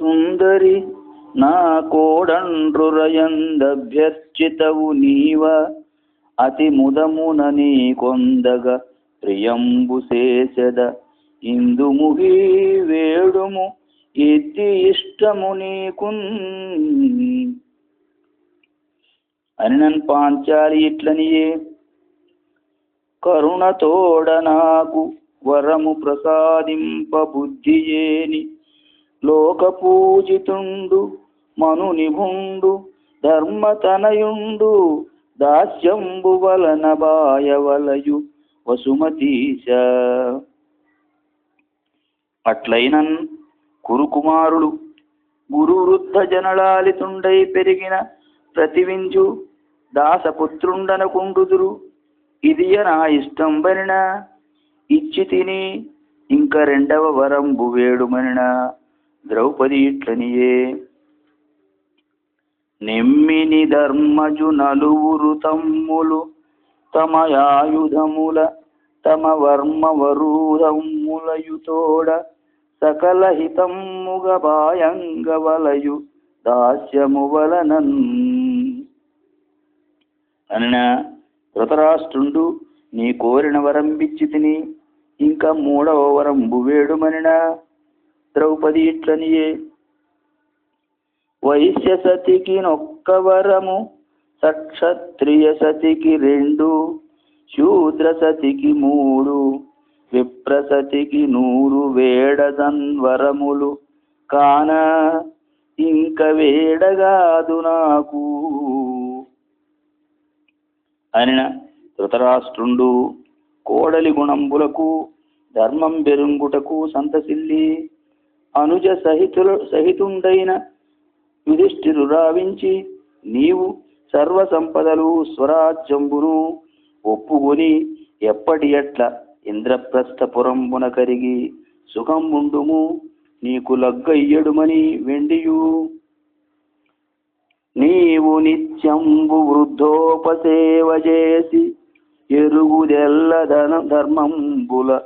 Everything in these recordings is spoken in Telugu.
సుందరి నా కోడండ్రురయందభ్యర్చితవు నీవ. అతి ముదమున నీ కొందగ ప్రియంబు ఇందు ముగి వేడుము ఇది ఇష్టము నీకున్. నన్ను పాంచాలి ఇట్లనియే. కరుణతోడ నాకు వరము ప్రసాదింప బుద్ధియేని. లోక పూజితుండు మను నిభుండు ధర్మతనయుండు దాస్యంబు వలన బాయవలయు వసుమతీశ. అట్లైనన్ కురుకుమారుడు గురు వృద్ధ జనలాలితుండై పెరిగిన ప్రతివించు దాసపుత్రుండనకుండుదురు ఇదియ నా ఇష్టం బనిన? ఇచ్చి తిని ఇంక రెండవ వరంబు వేడుమనినా? ద్రౌపది ఇట్లనియే నెమ్మిని ధర్మజు నలువురు తమ్ములు తమ ఆయుధముల తమ వర్మ వరూధములయుతోడ సకల హితమ్ముగ బాయంగ వలయు దాస్యము వలనన్ అనిన ధృతరాష్ట్రుండు నీ కోరిన వరం తిని ఇంకా మూడవ వరం బువేడుమనిన ద్రౌపది ఇట్లనియే. వైశ్య సతికి నొక్క వరము సక్షత్రియ సతికి రెండు శూద్ర సతికి మూడు విప్రసతికి నూరు వేడదన్వరములు కాన ఇంక వేడగాదు నాకు. అనిన ధృతరాష్ట్రుండు కోడలి గుణంబులకు ధర్మం బెరుంగుటకు సంతసిల్లి. అనుజ సహితుల సహితుండైన యుధిష్ఠిరు రావించి నీవు సర్వ సంపదలు స్వరాజ్యంబును ఒప్పుకొని ఎప్పటి ఎట్ల ఇంద్రప్రస్థపురంబున కరిగి సుఖం ఉండుము నీకు లగ్గయ్యడుమని వెండియు. నీవు నిత్యంబు వృద్ధోపసేవ చేసి ఎరుగుదెల్ల ధన ధర్మంబుల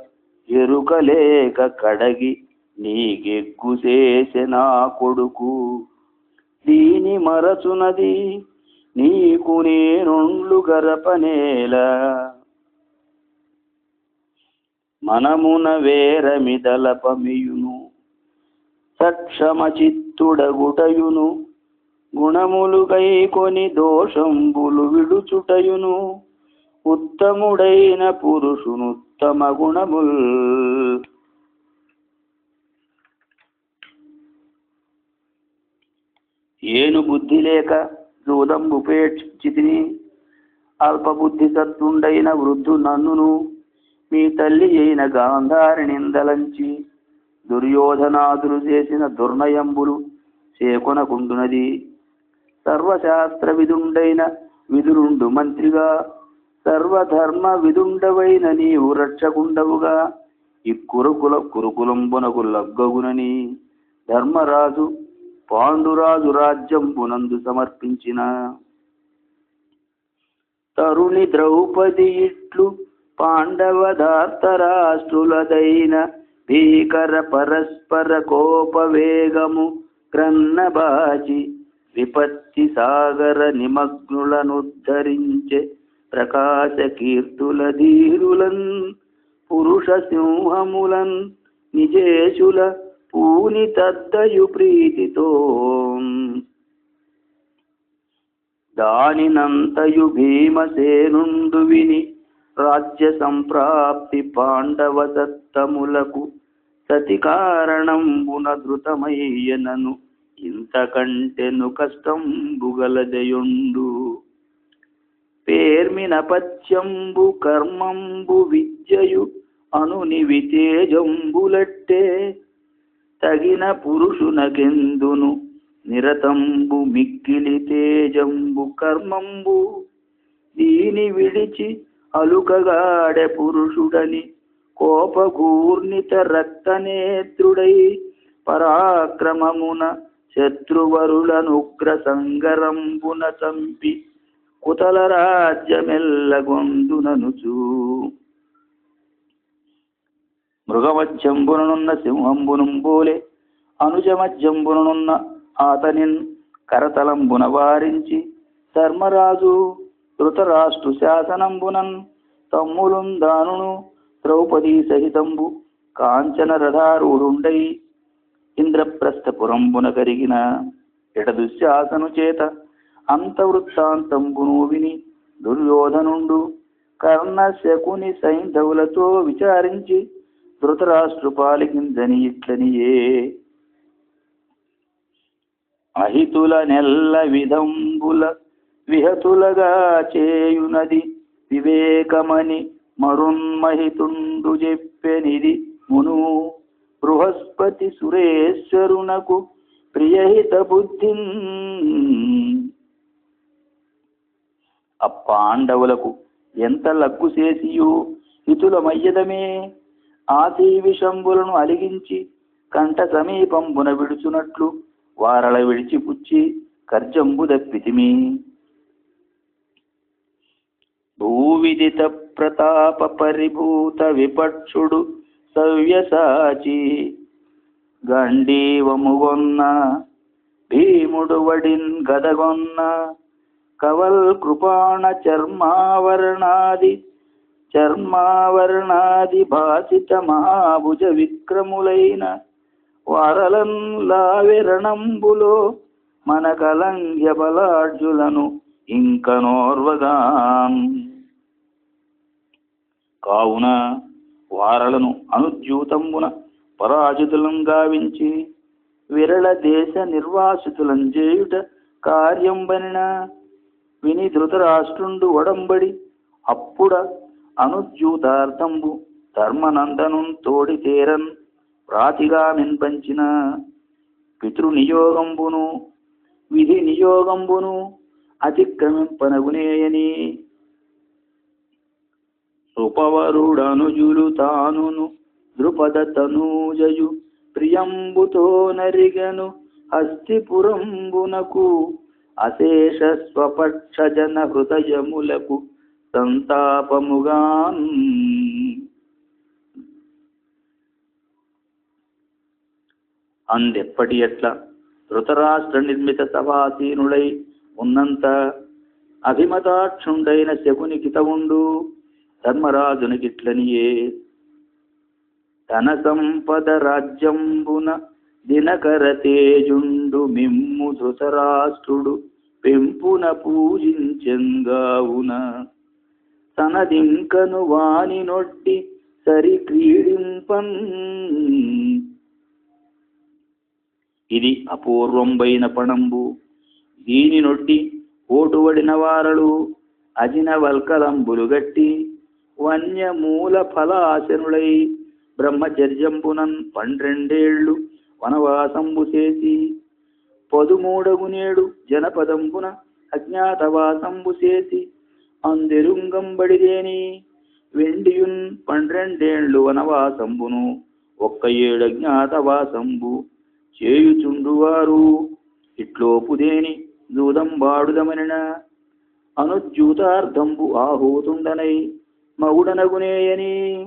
ఎరుకలేక కడగి నీకెగ్గు నా కొడుకు. దీని మరచునది నీకు నేనుండ్లు గరపనేల మనమున వేరమిదలపమియును సక్షమ చిత్తుడగుటయును గుణములు కైకొని దోషంబులు విడుచుటయును ఉత్తముడైన పురుషునుత్తమ గుణముల్ ఏను బుద్ధి లేక జూదంబుపేక్షితిని అల్పబుద్ధి సత్తుండైన వృద్ధు నన్నును మీ తల్లి అయిన గాంధారి నిందలంచి దుర్యోధనాదులు చేసిన దుర్నయంబులు చేకొనకుండునది. సర్వశాస్త్ర విదుండైన విదురుండు మంత్రిగా సర్వధర్మ విదుండవైన నీవు రక్షకుండవుగా ఈ కురుకుల కురుకులంబునకు లగ్గగునని ధర్మరాజు పాండురాజు రాజ్యం పునందు సమర్పించిన. తరుణి ద్రౌపది ఇట్లు పాండవదార్తరాష్ట్రులదైన భీకర పరస్పర కోపవేగము క్రన్నబాచి విపత్తి సాగర నిమగ్నులనుద్ధరించే ప్రకాశ కీర్తుల ధీరులన్ పురుష సింహములన్ నిజేశుల పూని తద్దయు ప్రీతితో. దానినంతయు భీమసేనుండు విని రాజ్య సంప్రాప్తి పాండవ దత్తములకు సతి కారణంబున ధృతమయ్యనను ఇంతకంటెను కష్టంబుగలదయుండు పేర్మిన పత్యంబు కర్మంబు విద్యయు అనుని వితేజంబులట్టే తగిన పురుషునకెందును? నిరతంబు మిక్కిలి తేజంబు కర్మంబు. దీని విడిచి అలుకగాడె పురుషుడని కోపగూర్ణిత రక్తనేత్రుడై పరాక్రమమున శత్రువరులనుగ్ర సంగరంబున చంపి కుతల రాజ్యమెల్లగొందుననుచూ. మృగమత్యంబుననున్న సింహంబునుంబోలే అనుజమధ్యంబుననున్న ఆతనిన్ కరతలంబున వారించి ధర్మరాజు ధృతరాష్ట్రు శాసనంబునన్ తమ్ములుందాను దానును ద్రౌపదీ సహితంబు కాంచన రథారూఢుండై ఇంద్రప్రస్థపురంబున కరిగిన ఎడదుశ్శాసను చేత అంతవృత్తాంతంబును విని దుర్యోధనుండు కర్ణ శకుని సైంధవులతో విచారించి ధృతరాష్ట్రు పాలికిందని ఇట్లనియే అహితుల నెల్ల విధంబుల విహతులగా చేయునది వివేకమని మరున్మహితుండు చెప్పెనిది మును. బృహస్పతి సురేశ్వరునకు ప్రియహిత బుద్ధి అప్పాండవులకు ఎంత లగ్గు చేసియు హితులమయ్యదమే. ఆశీ విషంబులను అలిగించి కంఠ సమీపంబున విడుచునట్లు వారల విడిచిపుచ్చి కర్జంబు దప్పితిమి. భూవిదిత ప్రతాప పరిభూత విపక్షుడు సవ్యసాచి గండీవముగొన్న భీముడు వడిన్ గదగొన్న కవల్ కృపాణ చర్మావరణాది చర్మావరణాది భాసిత మాభుజ విక్రములైన వారలన్ లావిరణంబులో మన కలంగ్య బలార్జులను ఇంకనోర్వగాన్ కావున వారలను అనుద్యూతంబున పరాజితులం గావించి విరళ దేశ నిర్వాసితులం చేయుట కార్యం బనిన విని ధృతరాష్ట్రుండు ఒడంబడి అప్పుడ అనుద్యూతార్థంబు ధర్మనందను తోడి తేరన్ ప్రాతిగా మిన్పంచిన పితృనియోగంబును విధి నియోగంబును అతిక్రమింపనగునేయని. ఉపవరుడనుజులు తానును ద్రుపద తనూజయు ప్రియంబుతో నరిగను హస్తిపురంబునకు అశేష స్వపక్షజన హృదయములకు సంతాపముగాన్. అందెప్పటి ఎట్ల? ధృతరాష్ట్ర నిర్మిత సభాసీనుడై ఉన్నంత అభిమతాక్షుండైన శకుని కితవుండు ధర్మరాజునికిట్లనియే. తన సంపద రాజ్యంబున దినకర తేజుండు మిమ్ము ధృతరాష్ట్రుడు పెంపున పూజించెంగావున. తనదింకను వాని నొట్టి సరి క్రీడింపన్. ఇది అపూర్వంబైన పణంబు. దీని నొట్టి ఓటువడిన వారలు అజిన వల్కలంబులు గట్టి వన్యమూల ఫలాశనులై బ్రహ్మచర్యంబునన్ పండ్రెండేళ్ళు వనవాసంబు చేసి పదుమూడగునేడు జనపదంబున అజ్ఞాతవాసంబు చేసి అందెరుంగంబడిదేని. వెండియున్ పండ్రెండేళ్ళు వనవాసంబును ఒక్క ఏడు అజ్ఞాతవాసంబు చేయుచుండువారు. ఇట్లోపుదేని జూదంబాడుదమనిన అనుజ్యూతార్థంబు ఆహూతుండనై మగుడనగునేయని.